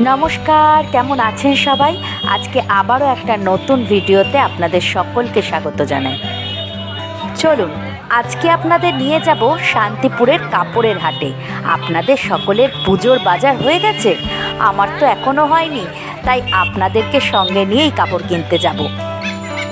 নমস্কার, কেমন আছেন সবাই? আজকে আবারও একটা নতুন ভিডিওতে আপনাদের সকলকে স্বাগত জানাই। চলুন, আজকে আপনাদের নিয়ে যাব শান্তিপুরের কাপড়ের হাটে। আপনাদের সকলের পুজোর বাজার হয়ে গেছে? আমার তো এখনও হয়নি, তাই আপনাদেরকে সঙ্গে নিয়েই কাপড় কিনতে যাব।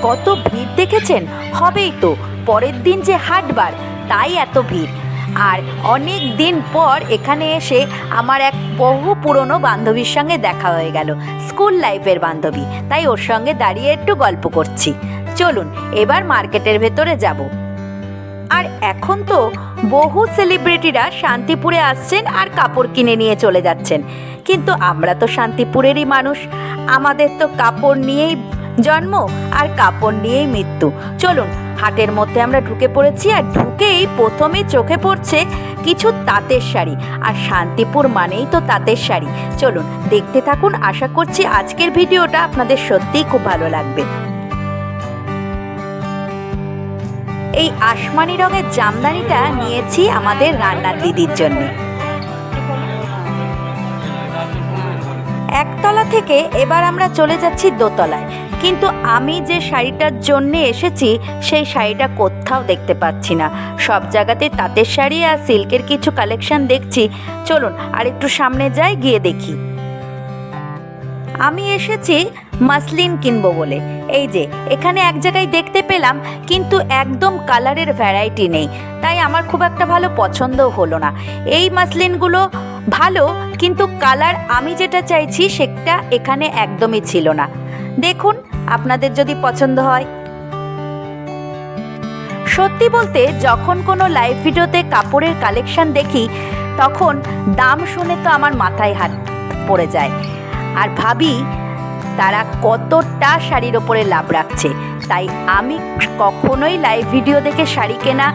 কত ভিড় দেখেছেন? হবেই তো, পরের দিন যে হাটবার, তাই এত ভিড়। আর অনেক দিন পর এখানে এসে আমার এক বহু পুরনো বান্ধবীর সঙ্গে দেখা হয়ে গেল, স্কুল লাইফের বান্ধবী। তাই ওর সঙ্গে দাঁড়িয়ে একটু গল্প করছি। চলুন, এবার মার্কেটের ভেতরে যাব। আর এখন তো বহু সেলিব্রিটিরা শান্তিপুরে আসছেন আর কাপড় কিনে নিয়ে চলে যাচ্ছেন। কিন্তু আমরা তো শান্তিপুরেরই মানুষ। আমাদের তো কাপড় নিয়েই জন্ম আর কাপড় নিয়েই মৃত্যু। চলুন হাটের মধ্যে আমরা ঢুকে পড়েছি আর ঢুকেই প্রথমে চোখে পড়ছে কিছু তাঁতের শাড়ি। আর শান্তিপুর মানেই তো তাঁতের শাড়ি। চলুন, দেখতে থাকুন, আশা করছি আজকের ভিডিওটা আপনাদের সত্যিই খুব ভালো লাগবে। এই আসমানি রঙের জামদানিটা নিয়েছি আমাদের রান্নার দিদির জন্য। একতলা থেকে এবার আমরা চলে যাচ্ছি দোতলায়। কিন্তু আমি যে শাড়িটার জন্যে এসেছি, সেই শাড়িটা কোথাও দেখতে পাচ্ছি না। সব জায়গাতে তাঁতের শাড়ি আর সিল্কের কিছু কালেকশন দেখছি। চলুন আর একটু সামনে যাই, গিয়ে দেখি। আমি এসেছি মাসলিন কিনবো বলে। এই যে, এখানে এক জায়গায় দেখতে পেলাম, কিন্তু একদম কালারের ভ্যারাইটি নেই। তাই আমার খুব একটা ভালো পছন্দও হলো না। এই মাসলিনগুলো ভালো, কিন্তু কালার আমি যেটা চাইছি, সেটা এখানে একদমই ছিল না। দেখুন, আপনাদের যদি পছন্দ হয়। সত্যি বলতে, যখন কোনো লাইভ ভিডিওতে কাপড়ের কালেকশন দেখি, তখন দাম শুনে তো আমার মাথায় হাত পড়ে যায়। আর ভাবি, তারা কতটা শাড়ির ওপরে লাভ রাখছে। তাই আমি কখনোই লাইভ ভিডিও দেখে শাড়ি কেনা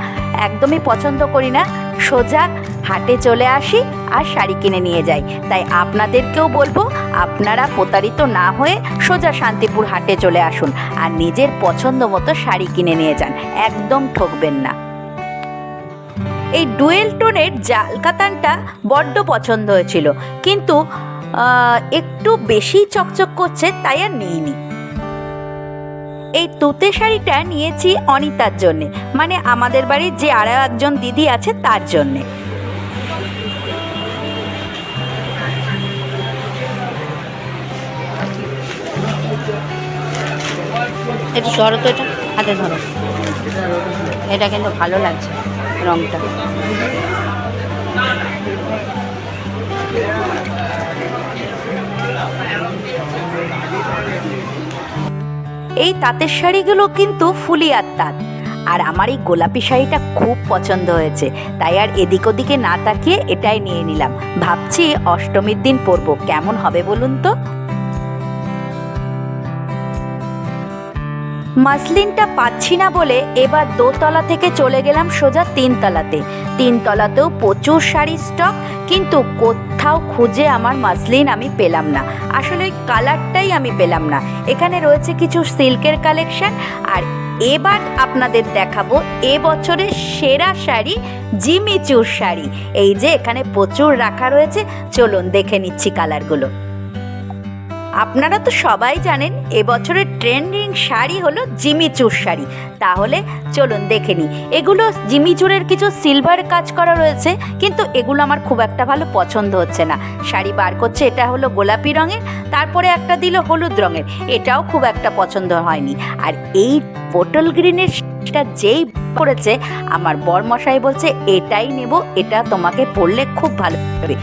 একদমই পছন্দ করি না। সোজা হাটে চলে আসি আর শাড়ি কিনে নিয়ে যাই। তাই আপনাদেরকেও বলব, আপনারা প্রতারিত না হয়ে সোজা শান্তিপুর হাটে চলে আসুন আর নিজের পছন্দ মতো শাড়ি কিনে নিয়ে যান। একদম ঠকবেন না। এই ডুয়েল টোনের জাল কাতানটা বড্ড পছন্দ হয়েছিল। কিন্তু একটু বেশি চকচক করছে তাই আর নিইনি। এই তুতে শাড়িটা নিয়েছি অনিতার জন্যে। মানে আমাদের বাড়ির যে আরও একজন দিদি আছে তার জন্যে। একটু ধরো তো এটা, হাতে ধরো। এটা কিন্তু ভালো লাগছে রংটা। এই তাঁতের শাড়িগুলো কিন্তু ফুলিয়ার তাঁত। আর আমার এই গোলাপি শাড়িটা খুব পছন্দ হয়েছে। তাই আর এদিক ওদিকে না তাকিয়ে এটাই নিয়ে নিলাম। ভাবছি অষ্টমীর দিন পরবো। কেমন হবে বলুন তো? মাসলিনটা পাচ্ছি না বলে এবার দোতলা থেকে চলে গেলাম সোজা তিনতলাতে। তিনতলাতেও প্রচুর শাড়ির স্টক, কিন্তু কোথাও খুঁজে আমার মাসলিন আমি পেলাম না। আসলে ওই কালারটাই আমি পেলাম না। এখানে রয়েছে কিছু সিল্কের কালেকশন, আর এবার আপনাদের দেখাবো এ বছরের সেরা শাড়ি, জিমিচুর শাড়ি। এই যে এখানে প্রচুর রাখা রয়েছে, চলুন দেখে নিচ্ছি কালারগুলো। আপনারা তো সবাই জানেন, এবছরের ট্রেন্ডিং শাড়ি হলো জিমিচুর শাড়ি। তাহলে চলুন দেখে নিই। এগুলো জিমিচুরের কিছু সিলভার কাজ করা রয়েছে, কিন্তু এগুলো আমার খুব একটা ভালো পছন্দ হচ্ছে না। শাড়ি বার করছে, এটা হলো গোলাপি রঙের, তারপরে একটা দিল হলুদ রঙের। এটাও খুব একটা পছন্দ হয়নি। আর এই পটল গ্রিনের শাড়িটা যেই পড়েছে আমার বরমশাই বলছে, এটাই নেব, এটা তোমাকে পরলে খুব ভালো লাগবে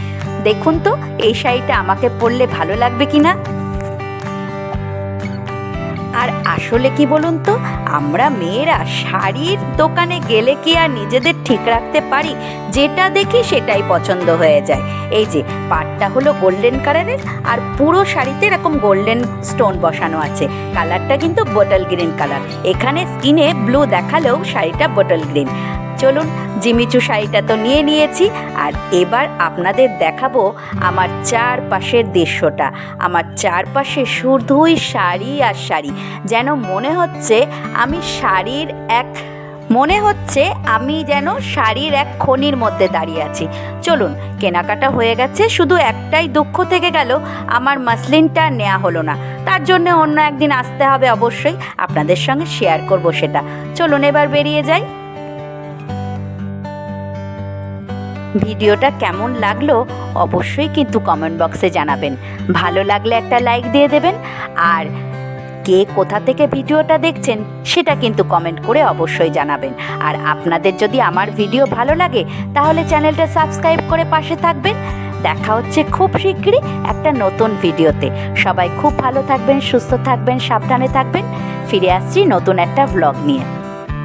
দেখুন তো, এই শাড়িটা আমাকে পরলে ভালো লাগবে কি না আর আসলে কি বলুন তো, আমরা মেয়েরা শাড়ির দোকানে গেলে কি আর নিজেদের ঠিক রাখতে পারি? যেটা দেখি সেটাই পছন্দ হয়ে যায়। এই যে, পাটটা হলো গোল্ডেন কালারের, আর পুরো শাড়িতে এরকম গোল্ডেন স্টোন বসানো আছে। কালারটা কিন্তু বোটল গ্রিন কালার। এখানে স্কিনে ব্লু দেখালেও শাড়িটা বোটল গ্রিন। চলুন জিমিচু শাড়িটা তো নিয়ে নিয়েছি, আর এবার আপনাদের দেখাবো আমার চারপাশের দৃশ্যটা। আমার চারপাশে শুধুই শাড়ি আর শাড়ি। যেন মনে হচ্ছে আমি শাড়ির এক, মনে হচ্ছে আমি যেন শাড়ির এক খনির মধ্যে দাঁড়িয়ে আছি। চলুন, কেনাকাটা হয়ে গেছে, শুধু একটাই দুঃখ থেকে গেল, আমার মাসলিনটা নেওয়া হলো না। তার জন্য অন্য একদিন আসতে হবে অবশ্যই, আপনাদের সঙ্গে শেয়ার করব সেটা। চলুন এবার বেরিয়ে যাই। ভিডিওটা কেমন লাগল অবশ্যই কিন্তু কমেন্ট বক্সে জানাবেন। ভালো লাগলে একটা লাইক দিয়ে দেবেন, আর কে কোথা থেকে ভিডিওটা দেখছেন সেটা কিন্তু কমেন্ট করে অবশ্যই জানাবেন। আর আপনাদের যদি আমার ভিডিও ভালো লাগে, তাহলে চ্যানেলটা সাবস্ক্রাইব করে পাশে থাকবেন। দেখা হচ্ছে খুব শীঘ্রই একটা নতুন ভিডিওতে। সবাই খুব ভালো থাকবেন, সুস্থ থাকবেন, সাবধানে থাকবেন। ফিরে আসছি নতুন একটা ভ্লগ নিয়ে।